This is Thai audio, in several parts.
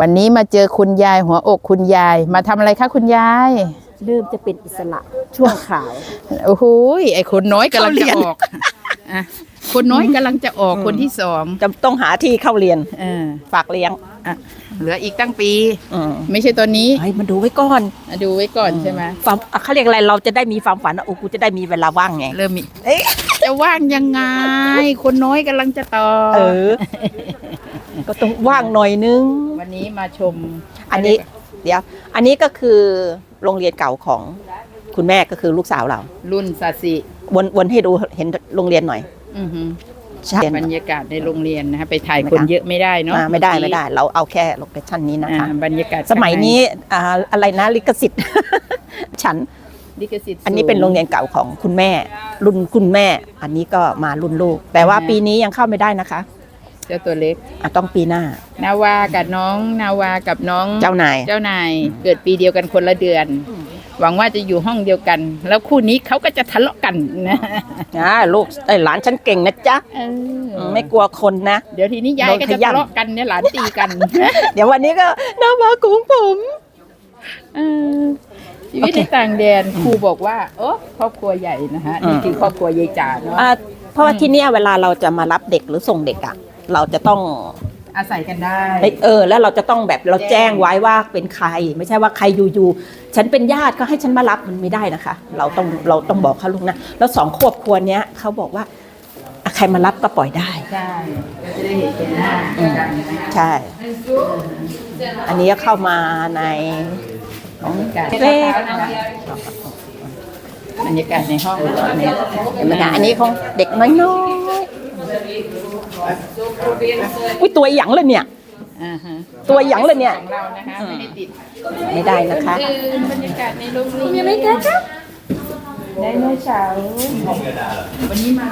วันนี้มาเจอคุณยายหัวอกคุณยาย มาทำอะไรคะคุณยาย เริ่มจะเป็นอิสระช่วงข่าว โอ้โหยไอคนน้อยกำลังจะเข้าเรียนออกอะคนน้อยกำลังจะออกคนที่สองจะต้องหาที่เข้าเรียนเออฝากเลี้ยงอะเหลืออีกตั้งปี อืมไม่ใช่ตอนนี้ให้มันดูไว้ก่อนอะดูไว้ก่อนใช่ไหมความอะเขาเรียกอะไรเราจะได้มีความฝันว่าโอ้กูจะได้มีเวลาว่างไง เริ่มมีเอ๊ะจะว่างยังไง คนน้อยกำลังจะต่อ เออ ก็ต้องว่างหน่อยนึง วันนี้มาชมอันนี้เดี๋ยวอันนี้ก็คือโรงเรียนเก่าของคุณแม่ก็คือลูกสาวเรา รุ่นซาซิวนวนให้ดูเห็นโรงเรียนหน่อย อือหือใช่บรรยากาศในโรงเรียนนะคะไปถ่ายไม่คนได้เยอะไม่ได้เนาะมาไม่ได้เอกี้ไม่ได้ เราเอาแค่โลเคชั่นนี้นะอ่าคะบรรยากาศสมัยนี้อ่าอะไรนะลิขสิทธิ์ ฉันลิขสิทธิ์อันนี้เป็นโรงเรียนเก่าของคุณแม่ รุ่นคุณแม่ อันนี้ก็มารุ่นลูก แต่ว่าปีนี้ยังเข้าไม่ได้นะคะ เจ้าตัวเล็กอะต้องปีหน้า นาวากับน้องนาวากับน้องเจ้านาย เจ้านายเกิดปีเดียวกันคนละเดือน หวังว่าจะอยู่ห้องเดียวกัน แล้วคู่นี้เขาก็จะทะเลาะกันนะอ่าลูกไอ้ยหลานฉันเก่งนะจ๊ะเออไม่กลัวคนนะ เดี๋ยวทีนี้ยายก็โดนขจะย้ำทะเลาะกันเนี่ยหลานตีกันเดี๋ยววันนี้ก็น้ามาของผม เออชีวิตโอเคในต่างแดนครูบอกว่าโอ้ครอบครัวใหญ่นะฮะอืมนี่คือครอบครัวยายจ๋าเนาะ อ่าเพราะว่าที่เนี่ยเวลาเราจะมารับเด็กหรือส่งเด็กอะ เราจะต้องอาศัยกันได้เออ แล้วเราจะต้องแบบเราแจ้งไว้ว่าเป็นใคร ไม่ใช่ว่าใครอยู่ๆฉันเป็นญาติก็ให้ฉันมารับมันไม่ได้นะคะ เราต้องเราต้องบอกเขาลูกนะแล้วสองครอบครัวเนี้ยเขาบอกว่าอะใครมารับก็ปล่อยได้ใช่เราจะได้เห็นเป็นหน้ากันนะคะใช่ อันนี้ก็เข้ามาในของบรรยากาศเล็กบรรยากาศในห้องเนี่ยเห็นไหมคะอันนี้ของเด็กน้อยๆ อุ้ยตัวอหย่างเลยเนี่ย อ่าฮะตัวอหย่างเลยเนี่ย ของเรานะคะไม่ได้ติดไม่ได้นะคะ คือบรรยากาศในโรงเรียนไม่ได้ครับไดโนเสาร์วันนี้มา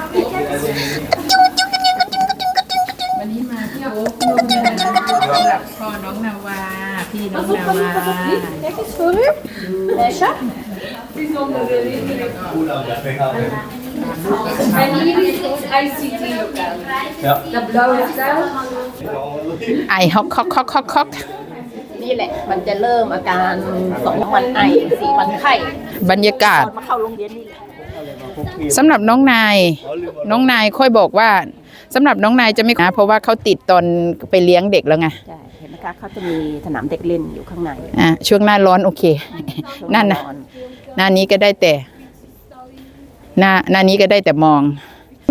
วันนี้มาที่โอ๊คร่วมงานสำหรับพ่อน้องนาวาพี่น้องนาวา En hier is ons ICT-lokaal. Ja. Dat blauwe staan. ไอฮอกฮอกฮอกฮอกฮอกนี่แหละ มันจะเริ่มอาการสองวันไอสี่วันไข้บรรยากาศตอนมาเข้าโรงเรียนนี่แหละสำหรับน้องนาย น้องนายค่อยบอกว่าสำหรับน้องนายจะไม่นะเพราะว่าเขาติดตอนไปเลี้ยงเด็กแล้วไงใช่เห็นไหมคะเขาจะมีสนามเด็กเล่นอยู่ข้างในอะช่วงหน้าร้อนโอเคนั่นนะหน้านี้ก็ได้แต่ หน้าหน้านี้ก็ได้แต่มอง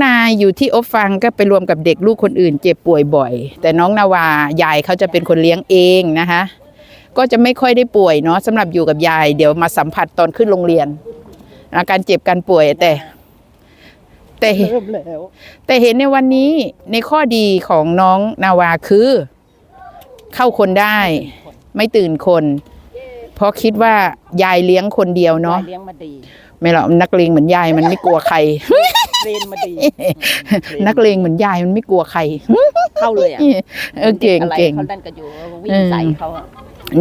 นายอยู่ที่อบฟังก็ไปรวมกับเด็กลูกคนอื่น เจ็บป่วยบ่อย แต่น้องนาวายายเขาจะเป็นคนเลี้ยงเองนะคะ ก็จะไม่ค่อยได้ป่วยเนาะสำหรับอยู่กับยาย เดี๋ยวมาสัมผัสตอนขึ้นโรงเรียนอาการเจ็บการป่วยแต่แต่เริ่มแล้วแต่เห็นในวันนี้ในข้อดีของน้องนาวาคือ เข้าคนได้ ไม่ตื่นคน เพราะคิดว่ายายเลี้ยงคนเดียวเนาะ ยายเลี้ยงมาดีไม่หรอกนักเลงเหมือนยายมันไม่กลัวใคร เรียนมาดีนักเลงเหมือนยายมันไม่กลัวใคร เข้าเลยอะเออเก่งอะไรเก่งเขาดันกันอยู่วิ่งใส่เขาอะ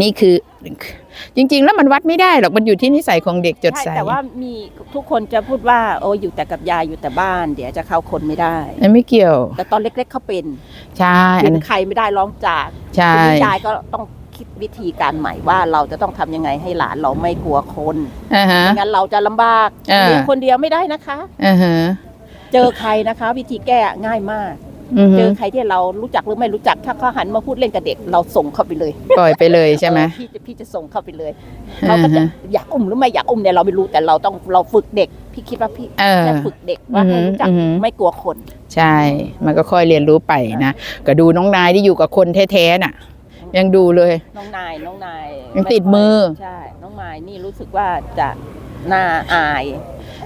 นี่คือ จริง ๆ แล้วมันวัดไม่ได้หรอกมันอยู่ที่นิสัยของเด็กจดใช่ใสแต่ว่ามีทุกคนจะพูดว่า โอ้อยู่แต่กับยายอยู่แต่บ้าน เดี๋ยวจะเข้าคนไม่ได้อันไม่เกี่ยว แต่ตอนเล็ก ๆเขาเป็น ใช่อัเป็นนนั้นใครไม่ได้ร้องจากใช่ทีนี้ยายก็ต้อง คิดวิธีการใหม่ว่าเราจะต้องทำยังไงให้หลานเราไม่กลัวคนอ่าฮะ ไม่งั้นเราจะลำบากอ่า เลี้ยงคนเดียวไม่ได้นะคะ อ่าฮะเจอใครนะคะ วิธีแก้ง่ายมาก อือฮึเจอใครที่เรารู้จักหรือไม่รู้จักถ้าเขาหันมาพูดเล่นกับเด็กเราส่งเข้าไปเลยปล่อยไปเลยใช่ไหม เออพี่จะพี่จะส่งเข้าไปเลยเขาก็จะอ่าฮะอยากอุ้มหรือไม่อยากอุ้มเนี่ยเราไม่รู้แต่เราต้องเราฝึกเด็ก พี่คิดว่าพี่เออ จะฝึกเด็กว่าให้รู้จักอือหือไม่กลัวคน ใช่ มันก็ค่อยเรียนรู้ไปนะ ก็ดูน้องนายที่อยู่กับคนแท้ๆน่ะ ยังดูเลย น้องนายน้องนายยังติดมือ ใช่น้องนายนี่รู้สึกว่าจะหน้าอาย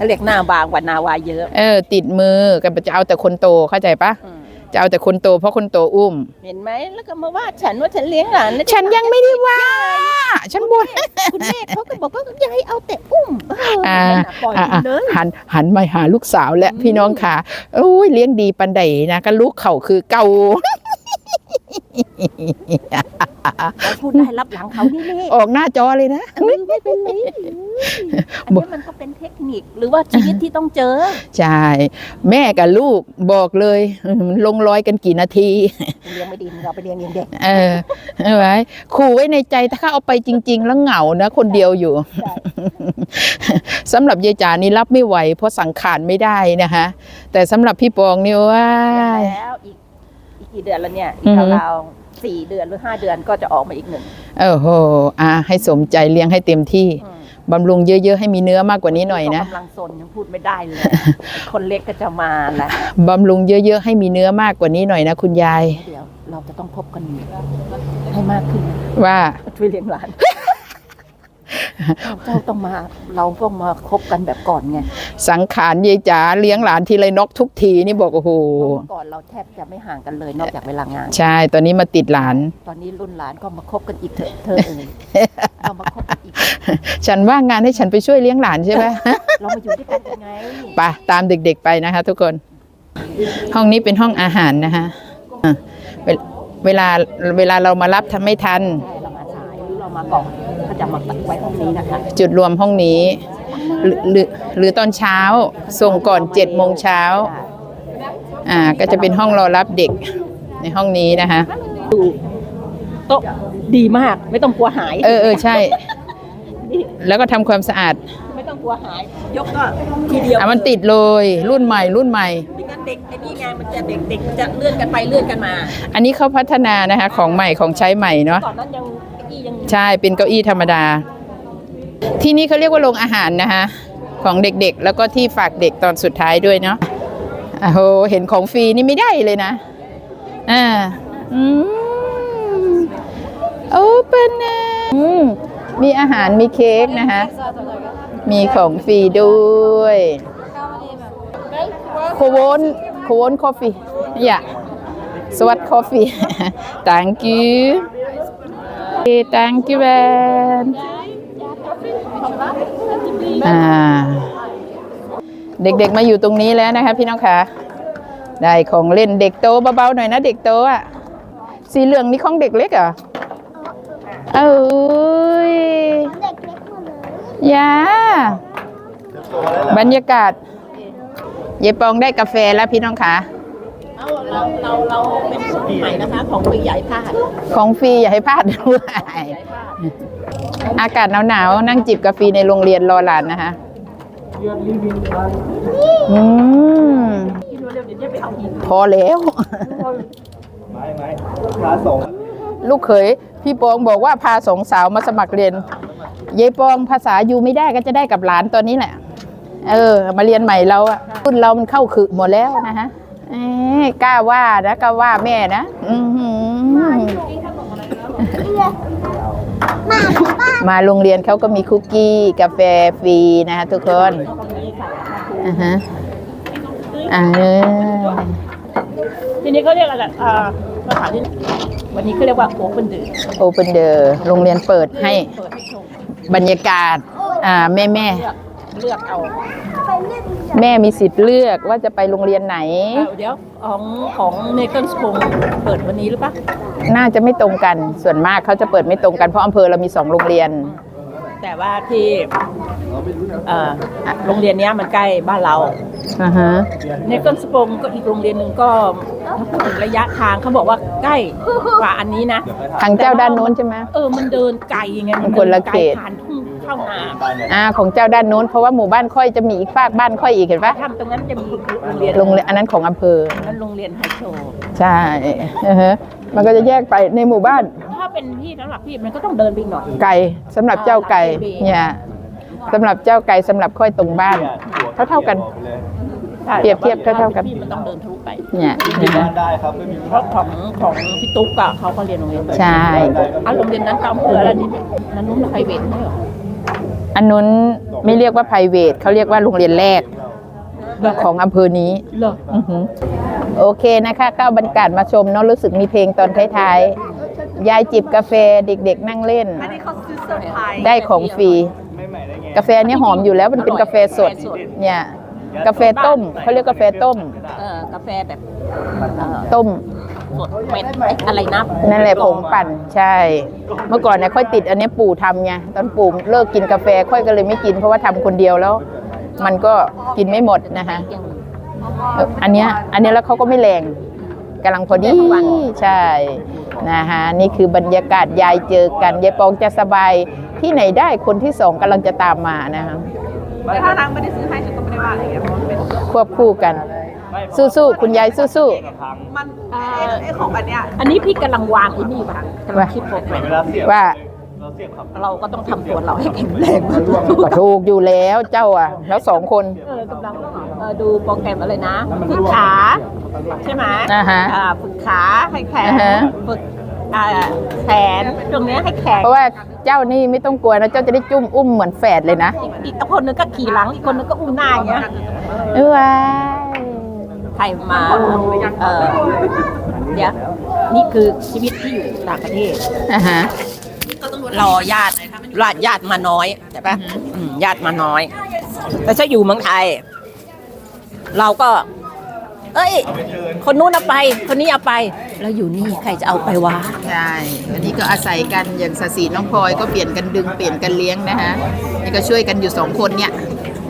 เรียกหน้าบางกว่านาวาเยอะเออ ติดมือก็จะเอาแต่คนโตเข้าใจปะอืมจะเอาแต่คนโตเพราะคนโตอุ้ม เห็นไหมแล้วก็มาว่าฉันว่าฉันเลี้ยงหลานแล้วฉันยังไม่ได้ว่า ฉันบ่น คุณแม่เขาก็บอกว่ายายเอาแต่อุ้มเอออ่า นั่นน่ะปล่อยอะไปอะเลย หันหันมาหาลูกสาวและอืม พี่น้องค่ะโอ้ยเลี้ยงดีปันใดนะก็ลูกเขาคือเก่า เราพูดได้รับหลังเขานี่นี่ออกหน้าจอเลยนะ ไม่เป็นไรอันนี้มันก็เป็นเทคนิคหรือว่าชีวิตที่ต้องเจอ ใช่ แม่กับลูกบอกเลยมันลงรอยกันกี่นาที เลี้ยงไม่ดีเราไปเลี้ยงเองเด็ก เออเอาไว้ขู่ไว้ในใจถ้าเขาเอาไปจริง ๆ แล้วเหงานะ คนเดียวอยู่สำหรับยายจ๋านี่รับไม่ไหว เพราะสังขารไม่ได้นะคะแต่สำหรับพี่ปองนี่ว่าแล้วอีกอี กกี่เดือนแล้วเนี่ยอือีอกฮึราวๆสี่เดือนหรือห้าเดือนก็จะออกมาอีกหนึ่งเออโหอะให้สมใจเลี้ยงให้เต็มที่อืมบำรุงเยอะ ๆ ให้มีเนื้อมากกว่านี้หน่อยนะกำลังซนยังพูดไม่ได้เลย คนเล็กก็จะมาแหละบำรุงเยอะ ๆ ให้มีเนื้อมากกว่านี้หน่อยนะคุณยาย เดี๋ยวเราจะต้องพบกันให้มากขึ้นว่าช่วยเลี้ยงหลาน เจ้าต้องมาเราต้องมาคบกันแบบก่อนไงสังขารยายจ๋าเลี้ยงหลานทีไรนกทุกทีนี่บอกโอ้โหเมื่อก่อนเราแทบจะไม่ห่างกันเลยนอกจากเวลางาน ใช่ตอนนี้มาติดหลาน ตอนนี้รุ่นหลานก็มาคบกันอีกเถอะเธอเอ่ยเรามาคบกันอีกฉันว่างงานให้ฉันไปช่วยเลี้ยงหลานใช่ไหมเรามาอยู่ด้วยกันยังไงไปตามเด็กๆไปนะคะ ทุกคน ห้องนี้เป็นห้องอาหารนะคะอะเวลเวลาเวลาเรามารับทำไม่ทันใช่เรามาสายหรือเรามาก่อน ก็จะมาไว้ห้องนี้นะคะจุดรวมห้องนี้หรือหรือหรือตอนเช้าส่งก่อนเจ็ดโมงเช้าอ่าก็จะเป็นห้องรอรับเด็กในห้องนี้นะคะดูโต๊ะดีมากไม่ต้องกลัวหาย เออเออใช่ แล้วก็ทำความสะอาด ไม่ต้องกลัวหาย ยกก็ทีเดียวอะมันติดเลยรุ่นใหม่รุ่นใหม่ไม่งั้นเด็กไอ้นี่ไงมันจะเด็กเด็กมันจะเลื่อนกันไปเลื่อนกันมา อันนี้เขาพัฒนานะคะของใหม่ของใช้ใหม่เนาะก่อนนั้นยังไอี้ยังใช่เป็นเก้าอี้ธรรมดา ที่นี่เขาเรียกว่าโรงอาหารนะคะของเด็กๆ แล้วก็ที่ฝากเด็กตอนสุดท้ายด้วยเนาะโอ้โหเห็นของฟรีนี่ไม่ได้เลยนะอ่าอืมโอเปนนะอืมมีอาหารมีเค้กนะคะมีของฟรีด้วยโคโวนโคโวนคอฟฟี่อย่าสวัสดีคอฟฟี่ thank you Okay, thank you man อ่า เด็กๆมาอยู่ตรงนี้แล้วนะคะพี่น้องคะได้ของเล่นเด็กโตเบาๆหน่อยนะเด็กโตอะ สีเหลืองนี่ของเด็กเล็กเหรอเอ้ยยาบรรยากาศ เยปองได้กาแฟแล้วพี่น้องคะ เอาเราเราเราเป็นสูตรใหม่นะคะ ของปีใหญ่พลาดของฟรีอย่าให้พลาดด้วยอากาศหนาวๆนั่งจิบกาแฟในโรงเรียนรอหลานนะคะอืมพอแล้ว ไม่ไม่พระสงฆ์ลูกเขยพี่ปองบอกว่าพาสองสาวมาสมัครเรียนยายปองภาษาอยู่ไม่ได้ก็จะได้กับหลานตอนนี้แหละ เออ มาเรียนใหม่เราอะรุ่นเรามันเข้าขึหมดแล้วนะฮะ เอ้ยกล้าว่านะกล้าว่าแม่นะอื้อหือมาโรงเรียนเขาก็มีคุกกี้กาแฟฟรีนะฮะทุกคนอ่าฮะอ่าทีนี้เขาเรียกอะไรอ่าภาษาที่วันนี้เขาเรียกว่าโอเปนเดอร์โอเปนเดอร์โรงเรียนเปิดให้เปิดให้ชมบรรยากาศ อ่าแม่แม่เลือกเลือกเอา แม่มีสิทธิ์เลือกว่าจะไปโรงเรียนไหนเอาเดี๋ยวของของเนเกิลสปงเปิดวันนี้หรือปะน่าจะไม่ตรงกันส่วนมากเขาจะเปิดไม่ตรงกันเพราะอำเภอเรามีสองโรงเรียน แต่ว่าที่เอ่อโรงเรียนเนี้ยมันใกล้บ้านเราอ่าฮะเนเกิลสปงก็อีกโรงเรียนหนึ่งก็ถ้าพูดถึงระยะทางเขาบอกว่าใกล้กว่าอันนี้นะทางเจ้าด้านโน้นใช่ไหมเออมันเดินไกลไงมันคนละดิไกเขตผ่านทุ่ง เข้านาอ่าของเจ้าด้านโน้นเพราะว่าหมู่บ้านค่อยจะมีอีกฝากบ้านค่อยอีกเห็นปะทำตรงนั้นจะมีโรงเรียนโรงเรียนอันนั้นของอำเภอนั้นโรงเรียนไฮโซใช่อือฮะมันก็จะแยกไปในหมู่บ้าน ถ้าเป็นพี่สำหรับพี่มันก็ต้องเดินไปอีกหน่อยไก่สำหรับเจ้าไก่เนี่ยสำหรับเจ้าไก่สำหรับค่อยตรงบ้าน เท่าเท่าๆกัน เปรียบเทียบเท่าๆกัน พี่มันต้องเดินทะลุไป เนี่ยที่นะบ้าฮะนได้ครับไม่มีเพราะของของพี่ตุ๊กอะเขาก็เรียนโรงเรียนใช่ อะโรงเรียนนั้นก็อำเภออะไรนี่นั้นนุ่มไพรเวทไม่เหรอ อันนู้นไม่เรียกว่า private เขาเรียกว่าโรงเรียนแรกของอำเภอนี้เหรออือหือโอเคนะคะก็เอาบรรยากาศมาชมเนาะรู้สึกมีเพลงตอนท้ายๆ ยายจิบกาแฟเด็กๆนั่งเล่น อันนี้เขาซื้อเซอร์ไพรส์ได้ของฟรีไม่ใหม่ได้ไงกาแฟเนี้หอมอยู่แล้วมันเป็นกาแฟสดเนี่ย กาแฟต้มเขาเรียกกาแฟต้ม เออกาแฟแบบเอ่อต้ม สดเม็ดไอ้อะไรนะนั่นแหละผงปั่นใช่ เมื่อก่อนเนี่ยค่อยติดอันนี้ปู่ทำไงตอนปู่เลิกกินกาแฟค่อยก็เลยไม่กินเพราะว่าทำคนเดียวแล้ว มันก็กินไม่หมดนะคะเอ่ออันเนี้ยอันเนี้ยแล้วเขาก็ไม่แรงกำลังพอดีใช่นะคะนี่คือบรรยากาศยายเจอกันยายปองจะสบายที่ไหนได้คนที่สองกำลังจะตามมานะคะแต่ถ้านางไม่ได้ซื้อให้ฉันก็ไม่ได้ว่าอะไรเงี้ยเพราะมันเป็นควบคู่กัน สู้ๆคุณยายสู้มันเอ่อไอ้ของอันเนี้ยอันนี้พี่กำลังวางไอ้นี่วางกำลังคิดโปรแกรมเวลาเสียบๆว่าเราเสียบครับเราก็ต้องทำตัวเราให้แข็งแรงมาก็ถูกอยู่แล้วเจ้าอะ แล้วสองคนเออกำลังเอ่อดูโปรแกรมอะไรนะฝึกขาใช่ไหมอ่าฮะ อ่าฝึกขาให้แข็งอ่าฮะ ฝึกอ่าแขนตรงเนี้ยให้แข็งเพราะว่าเจ้านี่ไม่ต้องกลัวนะ เจ้าจะได้จุ้มอุ้มเหมือนแฝดเลยนะอีกคนนึงก็ขี่หลังอีกคนนึงก็อุ้มหน้าอย่างเงี้ย เออว้าย ใครมาเออเดี๋ยวนี่คือชีวิตที่อยู่ต่างประเทศ อ่าฮะ รอญาติญาติญาติมาน้อยใช่ปะอืมญาติมาน้อย แต่ถ้าอยู่เมืองไทย เราก็ เอ้ย คนนู้นเอาไป คนนี้เอาไป แล้วอยู่นี่ใครจะเอาไปวะ ใช่อันนี้ก็อาศัยกันอย่างสสีน้องพลอยก็เปลี่ยนกันดึงเปลี่ยนกันเลี้ยงนะคะนี่ก็ช่วยกันอยู่สองคนเนี่ย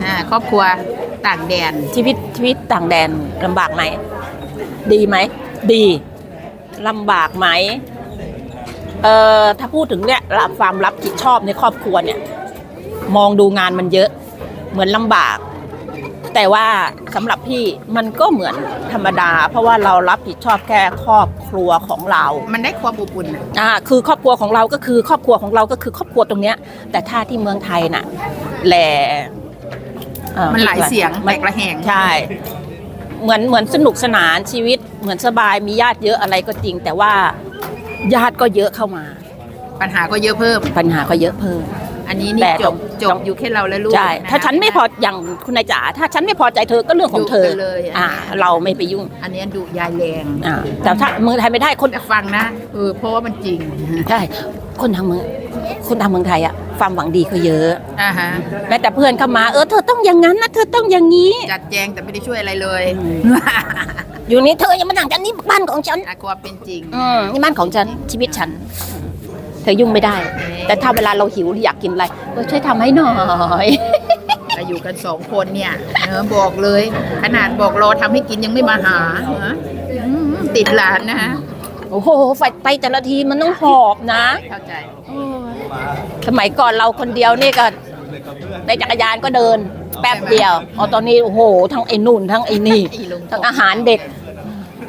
อ่าครอบครัว ต่างแดน ชีวิตชีวิตต่างแดนลำบากไหม ดีไหม ดีลำบากไหมเอ่อถ้าพูดถึงเนี่ยรับความรับผิดชอบในครอบครัวเนี่ย มองดูงานมันเยอะ เหมือนลำบาก แต่ว่าสำหรับพี่มันก็เหมือนธรรมดา เพราะว่าเรารับผิดชอบแค่ครอบครัวของเรา มันได้ความอบอุ่นอ่าคือครอบครัวของเราก็คือครอบครัวของเราก็คือครอบครัวตรงเนี้ยแต่ถ้าที่เมืองไทยน่ะแหล่ อ่มันหลายเสียงแตกระแหง ใช่ เหมือนเหมือนสนุกสนานชีวิตเหมือนสบายมีญาติเยอะอะไรก็จริง แต่ว่าญาติก็เยอะเข้ามา ปัญหาก็เยอะเพิ่ม ปัญหาก็เยอะเพิ่ม อันนี้นี่แต่จต้บองจบอยู่แค่เราและลูกใช่ะคะ ถ้าฉันไม่พออย่างคุณนายจ๋าถ้าฉันไม่พอใจเธอก็เรื่องของเธอยุ่งกันเลยอะ อ่า เราไม่ไปยุ่งอันนี้ดุยายแรงอ่าแต่ถ้าเมืองไทยไม่ได้คนแต่ฟังนะเออเพราะว่ามันจริง ใช่คนทางเมือง คนทางเมืองไทยอะความหวังดีเขาเยอะ อ่าฮะแม้แต่เพื่อนเข้ามา เออเธอต้องอย่างนั้นนะเธอต้องอย่างนี้ จัดแจงแต่ไม่ได้ช่วยอะไรเลยอืมอยู่นี้เธอยังมานั่งกันนี่บ้านของฉันอะความเป็นจริง อืมนี่บ้านของฉันชีวิตฉัน เธอยุ่งไม่ได้ แต่ถ้าเวลาเราหิวหรืออยากกินอะไรเออช่วยทำให้หน่อย แต่อยู่กันสองคนเนี่ยเออบอกเลย ขนาดบอกรอทำให้กินยังไม่มาหาฮะอืมติดหลานนะฮะโอ้โหไฟไปแต่ละทีมันต้องหอบนะ เข้าใจ สมัยก่อนเราคนเดียวนี่ก็ในจักรยานก็เดิน แป๊บเดียวเอาตอนนี้โอ้โห ทั้งไอ้นู่นทั้งไอ้นี่ทั้งอาหารเด็ก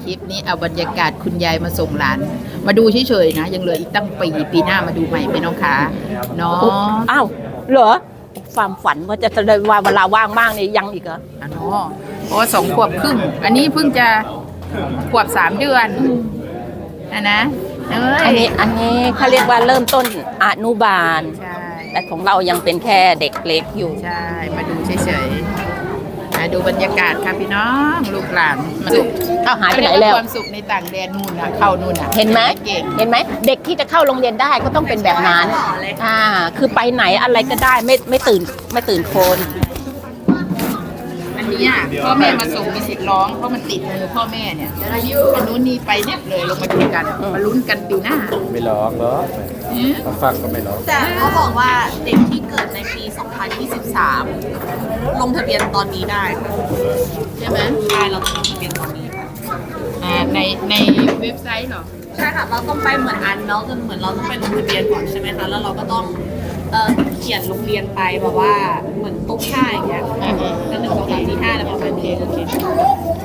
คลิปนี้เอาบรรยากาศคุณยายมาส่งหลาน มาดูเฉยๆนะ ยังเหลืออีกตั้งปีปีหน้ามาดูใหม่ไปน้องขาเนาะอ้าวเหรอความฝันว่าจะได้ว่าเวลาว่างมากนี่ยังอีกเหรออะเนาะเพราะว่าสองขวบครึ่ง อันนี้เพิ่งจะขวบสามเดือนนะนะเอ้อันยนี้อันนี้เขาเรียกว่าเริ่มต้นอนุบาล ใช่ แต่ของเรายังเป็นแค่เด็กเล็กอยู่ ใช่ มาดูเฉยๆมาดูบรรยากาศค่ะพี่น้องลูกหลานมาดูเอาหายไปไหนแล้ว ความสุขในต่างแดนนู่นนะเข้านู่นนะเห็นไหมเก่งเห็นไหมเด็กที่จะเข้าโรงเรียนได้ก็ต้องเป็นแบบนั้นอ่าคือไปไหนอะไรก็ได้ไม่ไม่ตื่นไม่ตื่นโคนอั นเนี้อะพ่อแม่มาส่งมีสิทธิ์ร้องเพราะมันติดมือพ่อแม่เนี่ยอันนู้นนี่ไปเนี่ยเลยลงมาดูกันมาลุ้นกันปีหน้าไม่ร้องเหรออืมมาฟังก็ไม่ร้องแต่เขาบอกว่าเด็กที่เกิดในปี 2023 ลงทะเบียนตอนนี้ได้ค่ะใช่ไหมใช่เราต้องลงทะเบียนตอนนี้ค่ะอ่าในในเว็บไซต์เหรอใช่ค่ะเราต้องไปเหมือนอันเนาะจนเหมือนเราต้องไปลงทะเบียนก่อนใช่ไหมคะแล้วเราก็ต้อง เขียนโรงเรียนไปแบบว่าเหมือนตุ๊กท่าอย่างเงี้ยแล้วหนึ่งสองสามสี่ห้าแล้วประมาณนี้